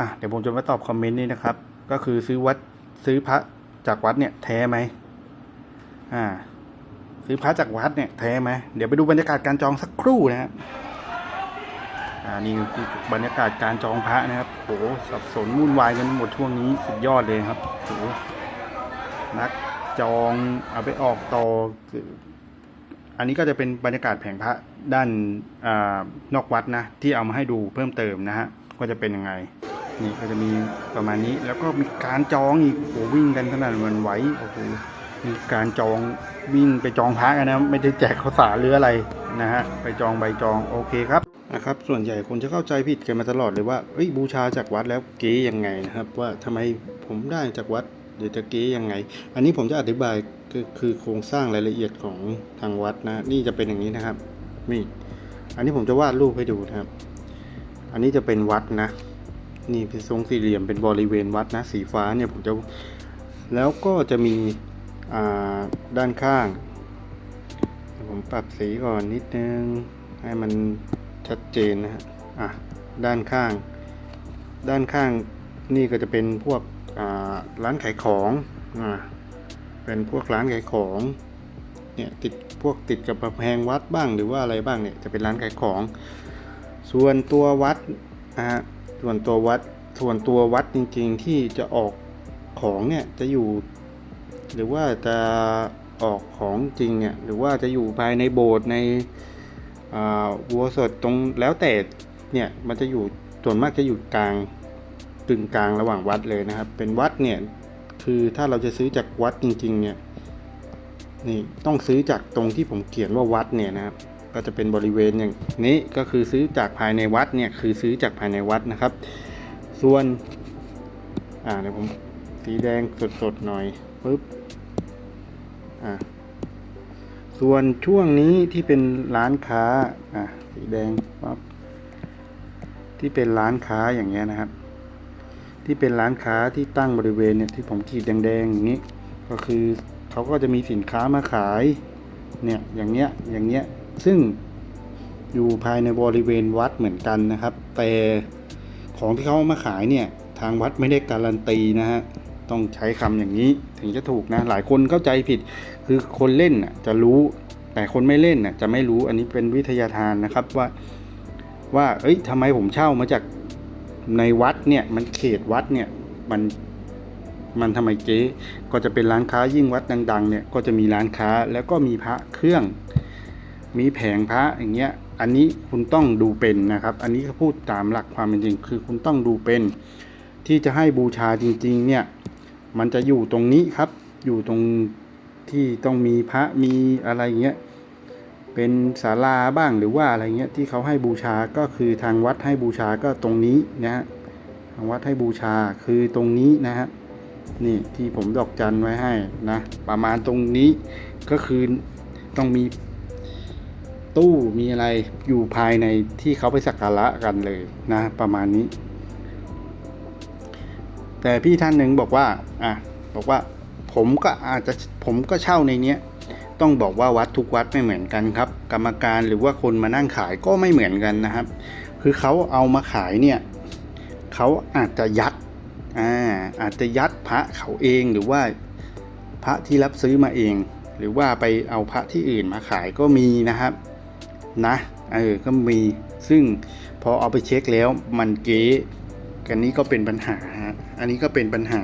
อะเดี๋ยวผมจะมาตอบคอมเมนต์นี้นะครับ ก็คือซื้อวัดซื้อพระจากวัดเนี่ยแท้ไหมอ่า ซื้อพระจากวัดเนี่ยแท้ไหมเดี๋ยวไปดูบรรยากาศการจองสักครู่นะครับอ่านี่คือบรรยากาศการจองพระนะครับโหสับสนวุ่นวายกันหมดช่วงนี้สุดยอดเลยครับโหนักจองเอาไปออกต่ออันนี้ก็จะเป็นบรรยากาศแผงพระด้านอานอกวัดนะ ที่เอามาให้ดูเพิ่มเติมนะฮะก็จะเป็นยังไง นี่ก็จะมีประมาณนี้แล้วก็มีการจองอีกโอ้วิ่งกันขนาดมันไหวโอ้โหมีการจองวิ่งไปจองพักนนะไม่ได้แจกข้าวสารหรืออะไรนะฮะไปจองใบจองโอเคครับนะครับส่วนใหญ่คนจะเข้าใจผิดกันมาตลอดเลยว่าเอ้ยบูชาจากวัดแล้วเก๋ยังไงนะครับว่าทำไมผมได้จากวัดเดี๋ยวจะเก๋ยังไง อันนี้ผมจะอธิบายคือคือโครงสร้างรายละเอียดของทางวัดนะนี่จะเป็นอย่างนี้นะครับนี่อันนี้ผมจะวาดรูปให้ดูนะครับ อันนี้จะเป็นวัดนะ นี่เป็นทรงสี่เหลี่ยมเป็นบริเวณวัดนะสีฟ้าเนี่ยผมจะแล้วก็จะมีด้านข้าง ผมปรับสีก่อนนิดนึง ให้มันชัดเจนนะฮะอะด้านข้าง ด้านข้างนี่ก็จะเป็นพวกร้านขายของอ่าเป็นพวกร้านขายของเนี่ยติดพวกติดกับกำแพงวัดบ้างหรือว่าอะไรบ้างเนี่ยจะเป็นร้านขายของ ส่วนตัววัดนะฮะ ส่วนตัววัดส่วนตัววัดจริงๆที่จะออกของเนี่ยจะอยู่ หรือว่าจะออกของจริงเนี่ยหรือว่าจะอยู่ภายในโบสถ์ในวัวสดตรงแล้วแต่เนี่ยมันจะอยู่ส่วนมากจะอยู่กลางกึ่งกลางระหว่างวัดเลยนะครับ เป็นวัดเนี่ยคือถ้าเราจะซื้อจากวัดจริงๆเนี่ยนี่ต้องซื้อจากตรงที่ผมเขียนว่าวัดเนี่ยนะครับ ก็จะเป็นบริเวณอย่างนี้ก็คือซื้อจากภายในวัดเนี่ยคือซื้อจากภายในวัดนะครับ ส่วนอ่าเดี๋ยวผมสีแดงสดๆหน่อยปึ๊บอ่าส่วนช่วงนี้ที่เป็นร้านค้าอ่าสีแดงปั๊บที่เป็นร้านค้าอย่างเงี้ยนะครับ ที่เป็นร้านค้าที่ตั้งบริเวณเนี่ยที่ผมขีดแดงๆอย่างนี้ ก็คือเขาก็จะมีสินค้ามาขายเนี่ยอย่างเงี้ยอย่างเงี้ย ซึ่งอยู่ภายในบริเวณวัดเหมือนกันนะครับ แต่ของที่เขามาขายเนี่ยทางวัดไม่ได้การันตีนะฮะต้องใช้คำอย่างนี้ถึงจะถูกนะ หลายคนเข้าใจผิด คือคนเล่นน่ะจะรู้แต่คนไม่เล่นน่ะจะไม่รู้อันนี้เป็นวิทยาทานนะครับว่าว่าเอ้ยทำไมผมเช่ามาจากในวัดเนี่ยมันเขตวัดเนี่ยมันมันทำไมเจ๊ก็จะเป็นร้านค้ายิ่งวัดดัง ๆ เนี่ยก็จะมีร้านค้าแล้วก็มีพระเครื่อง มีแผงพระอย่างเงี้ย อันนี้คุณต้องดูเป็นนะครับ อันนี้เขาพูดตามหลักความเป็นจริง คือคุณต้องดูเป็น ที่จะให้บูชาจริง ๆ เนี่ย มันจะอยู่ตรงนี้ครับ อยู่ตรงที่ต้องมีพระมีอะไรเงี้ย เป็นศาลาบ้างหรือว่าอะไรเงี้ยที่เขาให้บูชา ก็คือทางวัดให้บูชาก็ตรงนี้นะฮะ ทางวัดให้บูชาคือตรงนี้นะฮะ นี่ที่ผมดอกจันไว้ให้นะ ประมาณตรงนี้ก็คือต้องมี ตู้มีอะไรอยู่ภายในที่เขาไปสักการะกันเลยนะประมาณนี้ แต่พี่ท่านหนึ่งบอกว่าอะบอกว่าผมก็อาจจะผมก็เช่าในเนี้ยต้องบอกว่าวัดทุกวัดไม่เหมือนกันครับ กรรมการหรือว่าคนมานั่งขายก็ไม่เหมือนกันนะครับ คือเขาเอามาขายเนี่ยเขาอาจจะยัดอ่าอาจจะยัดพระเขาเองหรือว่าพระที่รับซื้อมาเอง หรือว่าไปเอาพระที่อื่นมาขายก็มีนะครับ นะเออก็มีซึ่งพอเอาไปเช็คแล้วมันเก๊กันนี้ก็เป็นปัญหาอันนี้ก็เป็นปัญหา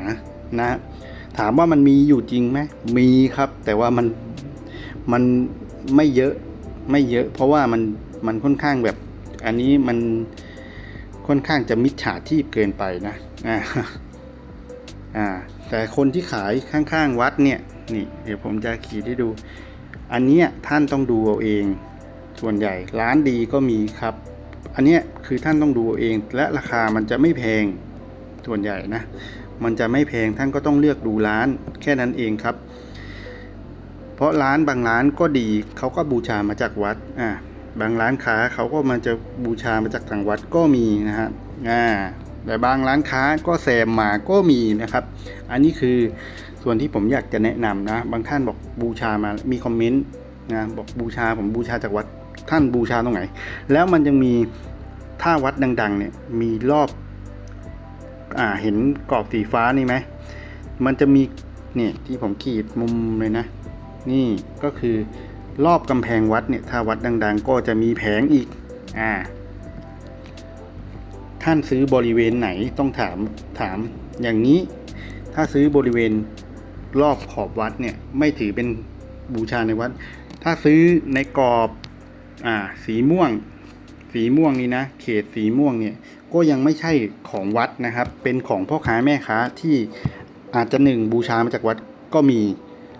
นะ ถามว่ามันมีอยู่จริงไหมมีครับ แต่ว่ามันมันไม่เยอะไม่เยอะ เพราะว่ามันมันค่อนข้างแบบ อันนี้มันค่อนข้างจะมิจฉาชีพเกินไปนะอ่าอ่าแต่คนที่ขายข้างๆวัดเนี่ยนี่เดี๋ยวผมจะขีดให้ดู อันนี้ท่านต้องดูเอาเอง ส่วนใหญ่ร้านดีก็มีครับ อันนี้คือท่านต้องดูเองและราคามันจะไม่แพงส่วนใหญ่นะ มันจะไม่แพงท่านก็ต้องเลือกดูร้านแค่นั้นเองครับ เพราะร้านบางร้านก็ดีเขาก็บูชามาจากวัดอ่าบางร้านค้าเขาก็มาจะบูชามาจากทางวัดก็มีนะฮะอ่าแต่บางร้านค้าก็แซมมาก็มีนะครับ อันนี้คือส่วนที่ผมอยากจะแนะนำนะ บางท่านบอกบูชามามีคอมเมนต์นะบอกบูชาผมบูชาจากวัด ท่านบูชาตรงไหน แล้วมันยังมีถ้าวัดดัง ๆ เนี่ยมีรอบอ่าเห็นกรอบสีฟ้านี่ไหมมันจะมีเนี่ยที่ผมขีดมุมเลยนะ นี่ก็คือรอบกำแพงวัดเนี่ยถ้าวัดดัง ๆ ก็จะมีแผงอีกอ่าท่านซื้อบริเวณไหนต้องถามถามอย่างนี้ ถ้าซื้อบริเวณรอบขอบวัดเนี่ยไม่ถือเป็นบูชาในวัด ถ้าซื้อในกรอบ อ่า สีม่วง สีม่วงนี่นะ เขตสีม่วงเนี่ย ก็ยังไม่ใช่ของวัดนะครับ เป็นของพ่อค้าแม่ค้าที่อาจจะหนึ่งบูชามาจากวัดก็มี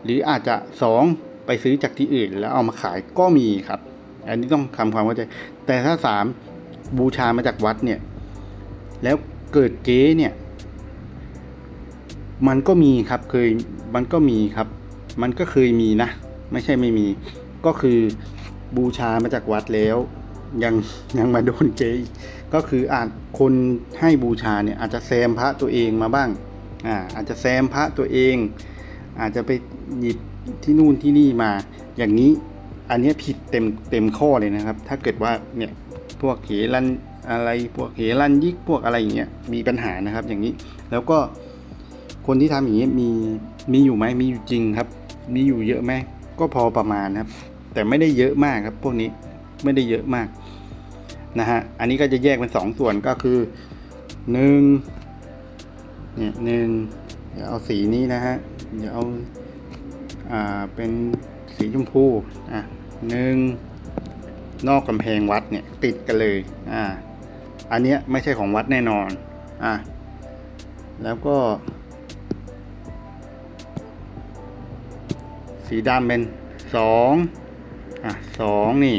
หรืออาจจะสองไปซื้อจากที่อื่น แล้วเอามาขายก็มีครับ อันนี้ต้องทำความเข้าใจ แต่ถ้าสามบูชามาจากวัดเนี่ย แล้วเกิดเก๊เนี่ย มันก็มีครับ เคย มันก็มีครับ มันก็เคยมีนะ ไม่ใช่ไม่มี ก็คือ บูชามาจากวัดแล้ว ยังยังมาโดนเก๊อีกก็คืออาจคนให้บูชาเนี่ยอาจจะแซมพระตัวเองมาบ้างอ่าอาจจะแซมพระตัวเอง อาจจะไปหยิบที่นู่นที่นี่มา อย่างนี้อันนี้ผิดเต็มเต็มข้อเลยนะครับ ถ้าเกิดว่าเนี่ยพวกเขลันอะไรพวกเขลันยิกพวกอะไรอย่างเงี้ยมีปัญหานะครับ อย่างนี้แล้วก็คนที่ทำอย่างนี้มีมีอยู่ไหมมีอยู่จริงครับ มีอยู่เยอะไหมก็พอประมาณครับ แต่ไม่ได้เยอะมากครับ พวกนี้ไม่ได้เยอะมากนะฮะอันนี้ก็จะแยกเป็นสองส่วนก็คือหนึ่งเนี่ยหนึ่งเดี๋ยวเอาสีนี้นะฮะเดี๋ยวเอาอ่าเป็นสีชมพูอะหนึ่งนอกกำแพงวัดเนี่ยติดกันเลยอ่าอันเนี้ยไม่ใช่ของวัดแน่นอนอ่าแล้วก็ สีดำเป็นสอง อะสองนี่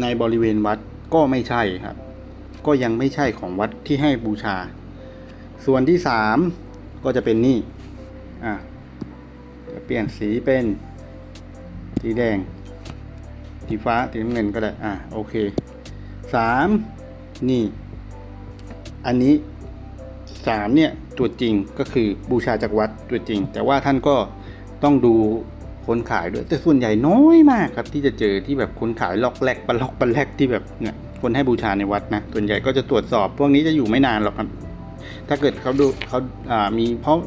ในบริเวณวัดก็ไม่ใช่ครับ ก็ยังไม่ใช่ของวัดที่ให้บูชา ส่วนที่สามก็จะเป็นนี่อะจะเปลี่ยนสีเป็นสีแดงสีฟ้าสีน้ำเงินก็ได้อะโอเคสามนี่ อันนี้สามเนี่ยตัวจริงก็คือบูชาจากวัดตัวจริง แต่ว่าท่านก็ต้องดู คนขายด้วย แต่ส่วนใหญ่น้อยมากครับที่จะเจอที่แบบคนขายล็อกแรกปลล็อกปลแรกที่แบบเนี่ยคนให้บูชาในวัดนะส่วนใหญ่ก็จะตรวจสอบ พวกนี้จะอยู่ไม่นานหรอกครับ ถ้าเกิดเขาดูเขาอ่ามีเพราะ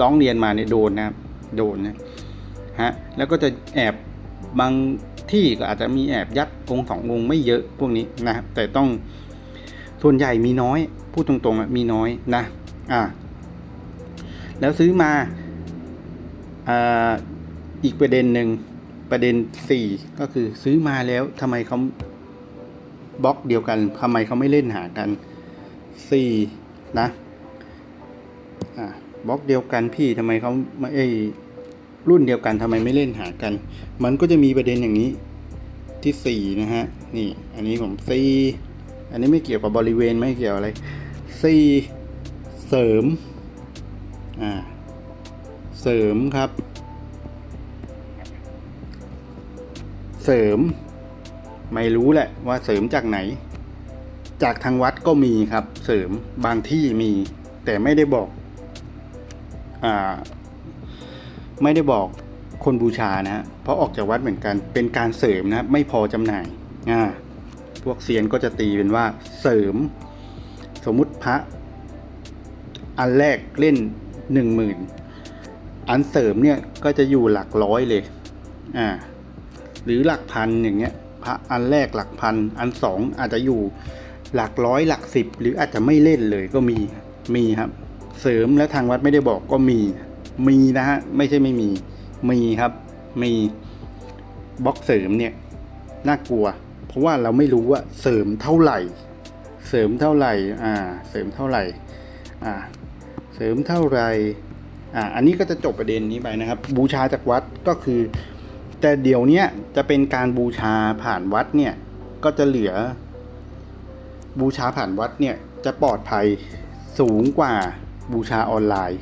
ร้องเรียนมาเนี่ยโดนนะครับโดนนะฮะแล้วก็จะแอบบางที่ก็อาจจะมีแอบยัดองค์สององค์ไม่เยอะพวกนี้นะครับแต่ต้องส่วนใหญ่มีน้อย พูดตรงๆมีน้อยนะอ่าแล้วซื้อมาอ่า อีกประเด็นหนึ่งประเด็นสี่ก็คือซื้อมาแล้วทำไมเขาบล็อกเดียวกันทำไมเขาไม่เล่นหากันสี่นะอ่าบล็อกเดียวกันพี่ทำไมเขาไม่เอ้ยรุ่นเดียวกันทำไมไม่เล่นหากัน มันก็จะมีประเด็นอย่างนี้ที่สี่นะฮะ นี่ อันนี้ผมสี่อันนี้ไม่เกี่ยวกับบริเวณไม่เกี่ยวอะไรสี่เสริมอ่าเสริมครับ เสริม ไม่รู้แหละว่าเสริมจากไหน จากทางวัดก็มีครับ เสริมบางที่มี แต่ไม่ได้บอกอ่าไม่ได้บอกคนบูชานะฮะเพราะออกจากวัดเหมือนกันเป็นการเสริมนะไม่พอจำหน่ายอ่าพวกเซียนก็จะตีเป็นว่าเสริม สมมุติพระ อันแรกเล่นหนึ่งหมื่นอันเสริมเนี่ยก็จะอยู่หลักร้อยเลยอ่า หรือหลักพันอย่างเงี้ยพระอันแรกหลักพัน อันสองอาจจะอยู่หลักร้อยหลักสิบ หรืออาจจะไม่เล่นเลยก็มีมีครับ เสริมและทางวัดไม่ได้บอกก็มี มีนะฮะไม่ใช่ไม่มี มีครับ มีบล็อกเสริมเนี่ยน่ากลัว เพราะว่าเราไม่รู้ว่าเสริมเท่าไหร่ เสริมเท่าไหร่อ่าเสริมเท่าไหร่อ่าเสริมเท่าไหร่อ่าอันนี้ก็จะจบประเด็นนี้ไปนะครับ บูชาจากวัดก็คือ แต่เดี๋ยวนี้จะเป็นการบูชาผ่านวัดเนี่ย ก็จะเหลือ บูชาผ่านวัดเนี่ยจะปลอดภัยสูงกว่าบูชาออนไลน์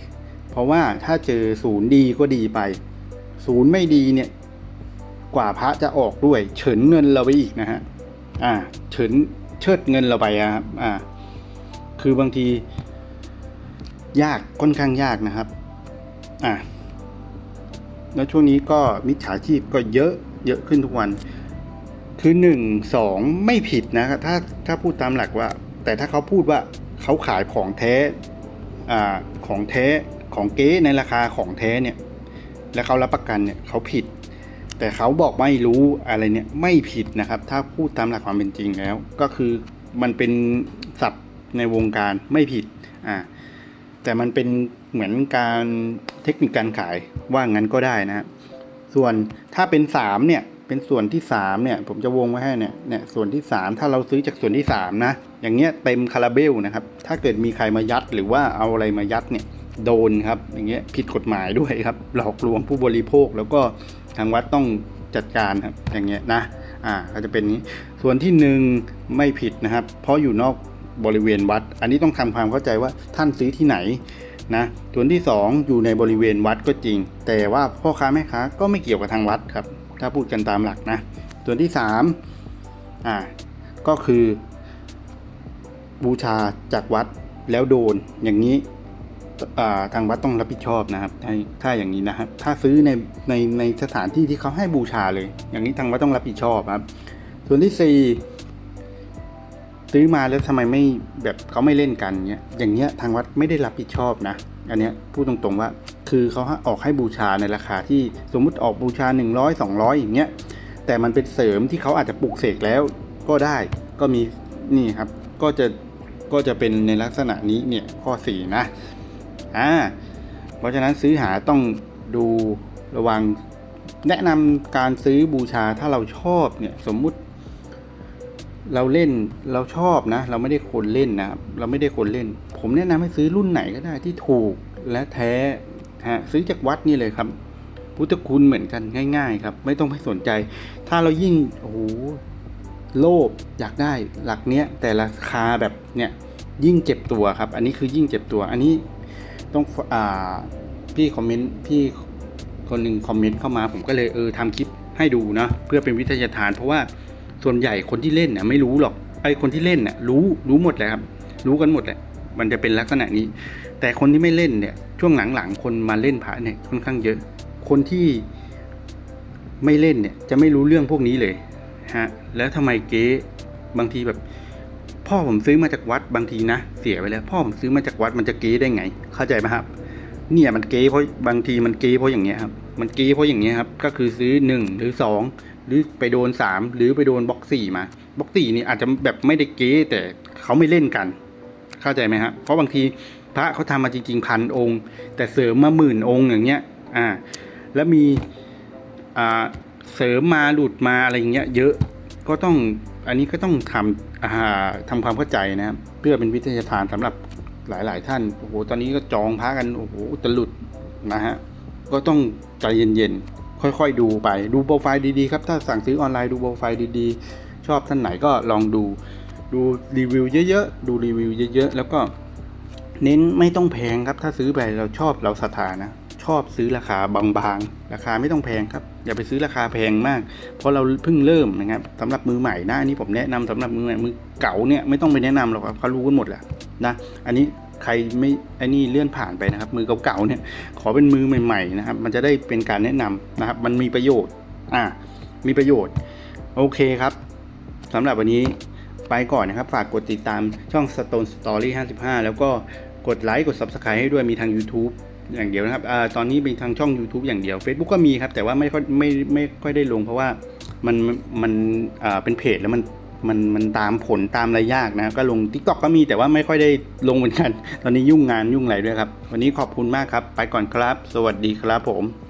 เพราะว่าถ้าเจอศูนย์ดีก็ดีไป ศูนย์ไม่ดีเนี่ย กว่าพระจะออกด้วย เฉินเงินเราไปอีกนะฮะ อ่า เฉินเชิดเงินเราไปอะครับ อ่า คือบางที ยากค่อนข้างยากนะครับ อ่า แล้วช่วงนี้ก็มิจฉาชีพก็เยอะเยอะขึ้นทุกวัน คือหนึ่งสองไม่ผิดนะครับถ้าถ้าพูดตามหลักว่า แต่ถ้าเขาพูดว่าเขาขายของแท้อาของแท้ของเก๊ในราคาของแท้เนี่ย แล้วเขารับประกันเนี่ยเขาผิด แต่เขาบอกไม่รู้อะไรเนี่ยไม่ผิดนะครับ ถ้าพูดตามหลักความเป็นจริงแล้ว ก็คือมันเป็นศัพท์ในวงการไม่ผิดอ่าแต่มันเป็นเหมือนการเทคนิคการขาย ว่างั้นก็ได้นะส่วนถ้าเป็นสามเนี่ยเป็นส่วนที่สามเนี่ย ผมจะวงไว้ให้เนี่ยเนี่ยส่วนที่สามถ้าเราซื้อจากส่วนที่สามนะอย่างเงี้ยเต็มคาราเบลนะครับ ถ้าเกิดมีใครมายัดหรือว่าเอาอะไรมายัดเนี่ยโดนครับอย่างเงี้ยผิดกฎหมายด้วยครับ หลอกลวงผู้บริโภคแล้วก็ทางวัดต้องจัดการครับอย่างเงี้ยนะอ่าก็จะเป็นนี้ส่วนที่หนึ่งไม่ผิดนะครับ เพราะอยู่นอกบริเวณวัด อันนี้ต้องทำความเข้าใจว่าท่านซื้อที่ไหน นะส่วนที่สองอยู่ในบริเวณวัดก็จริง แต่ว่าพ่อค้าแม่ค้าก็ไม่เกี่ยวกับทางวัดครับ ถ้าพูดกันตามหลักนะ ส่วนที่สามอ่าก็คือ บูชาจากวัดแล้วโดนอย่างนี้ทางวัดต้องรับผิดชอบนะครับถ้าอย่างนี้นะครับ ถ้าซื้อในในในสถานที่ที่เขาให้บูชาเลย อย่างนี้ทางวัดต้องรับผิดชอบครับ ส่วนที่สี่ ซื้อมาแล้วทำไมไม่แบบเขาไม่เล่นกันเงี้ยอย่างเงี้ยทางวัดไม่ได้รับผิดชอบนะ อันเนี้ยพูดตรงๆว่าคือเขาออกให้บูชาในราคาที่สมมุติออกบูชา 100 200 อย่างเงี้ยแต่มันเป็นเสริมที่เขาอาจจะปลูกเสกแล้วก็ได้ก็มีนี่ครับก็จะก็จะเป็นในลักษณะนี้เนี่ยข้อสี่นะอ่าเพราะฉะนั้นซื้อหาต้องดูระวังแนะนำการซื้อบูชาถ้าเราชอบเนี่ยสมมุติ เราเล่นเราชอบนะ เราไม่ได้คนเล่นนะครับเราไม่ได้คนเล่น ผมแนะนำให้ซื้อรุ่นไหนก็ได้ที่ถูกและแท้ฮะซื้อจากวัดนี่เลยครับ พุทธคุณเหมือนกันง่าย ๆ ครับ ไม่ต้องไปสนใจ ถ้าเรายิ่งโอ้โหโลภอยากได้หลักเนี้ยแต่ราคาแบบเนี่ยยิ่งเจ็บตัวครับ อันนี้คือยิ่งเจ็บตัว อันนี้ต้องอ่าพี่คอมเมนต์พี่คนหนึ่งคอมเมนต์เข้ามา ผมก็เลยเออทำคลิปให้ดูนะเพื่อเป็นวิทยาทานเพราะว่า ส่วนใหญ่คนที่เล่นเนี่ยไม่รู้หรอกไอ้คนที่เล่นเนี่ยรู้รู้หมดเลยครับ รู้กันหมดแหละมันจะเป็นลักษณะนี้ แต่คนที่ไม่เล่นเนี่ย ช่วงหลังๆคนมาเล่นพระเนี่ยค่อนข้างเยอะ คนที่ไม่เล่นเนี่ยจะไม่รู้เรื่องพวกนี้เลยฮะแล้วทำไมเก๊บางทีแบบ พ่อผมซื้อมาจากวัดบางทีนะเสียไปแล้ว พ่อผมซื้อมาจากวัดมันจะเก๊ได้ไง เข้าใจไหมครับ เนี่ยมันเก๊เพราะบางทีมันเก๊เพราะอย่างเงี้ยครับมันเก๊เพราะอย่างเงี้ยครับก็คือซื้อหนึ่งหรือสอง หรือไปโดนสามหรือไปโดนบล็อกสี่มาบล็อกสี่นี่อาจจะแบบไม่ได้เก๊แต่เขาไม่เล่นกัน เข้าใจไหมครับเพราะบางทีพระเขาทำมาจริงๆพันองค์ แต่เสริมมาหมื่นองค์อย่างเงี้ยอ่าแล้วมีอ่าเสริมมาหลุดมาอะไรอย่างเงี้ยเยอะก็ต้องอันนี้ก็ต้องทำอ่าทำความเข้าใจนะครับเพื่อเป็นวิทยาทานสำหรับหลาย ๆ ท่านโอ้โหตอนนี้ก็จองพระกันโอ้โหอุตลุดนะฮะก็ต้องใจเย็นๆ ค่อยๆ ดูไปดูโปรไฟล์ดีๆครับถ้าสั่งซื้อออนไลน์ดูโปรไฟล์ดีๆ ชอบท่านไหนก็ลองดูดูรีวิวเยอะๆ ดูรีวิวเยอะๆ แล้วก็เน้นไม่ต้องแพงครับ ถ้าซื้อไปเราชอบเราศรัทธานะ ชอบซื้อราคาบางๆ ราคาไม่ต้องแพงครับ อย่าไปซื้อราคาแพงมาก เพราะเราเพิ่งเริ่มนะครับสำหรับมือใหม่นะอันนี้ผมแนะนำสำหรับมือใหม่มือเก่าเนี่ยไม่ต้องไปแนะนำหรอกครับเขารู้กันหมดแหละนะ อันนี้ ใครไม่ไอ้นี่เลื่อนผ่านไปนะครับ มือเก่าๆเนี่ยขอเป็นมือใหม่ๆนะครับ มันจะได้เป็นการแนะนำนะครับ มันมีประโยชน์อ่ามีประโยชน์ โอเคครับสำหรับวันนี้ไปก่อนนะครับ ฝากกดติดตามช่อง Stone Story 55 แล้วก็กดไลค์กด Subscribe ให้ด้วยมีทาง YouTube อย่างเดียวนะครับอตอนนี้มีทางช่อง YouTube อย่างเดียว Facebook ก็มีครับ แต่ว่าไม่ค่อยไม่ไม่ค่อยได้ลงเพราะว่ามันมันอ่าเป็นเพจแล้วมัน มันมันตามผลตามอะไรยากนะก็ลงทิกกอก็มีแต่ว่าไม่ค่อยได้ลงเหมือนกัน ตอนนี้ยุ่งงานยุ่งอะไรด้วยครับ วันนี้ขอบคุณมากครับ ไปก่อนครับ สวัสดีครับผม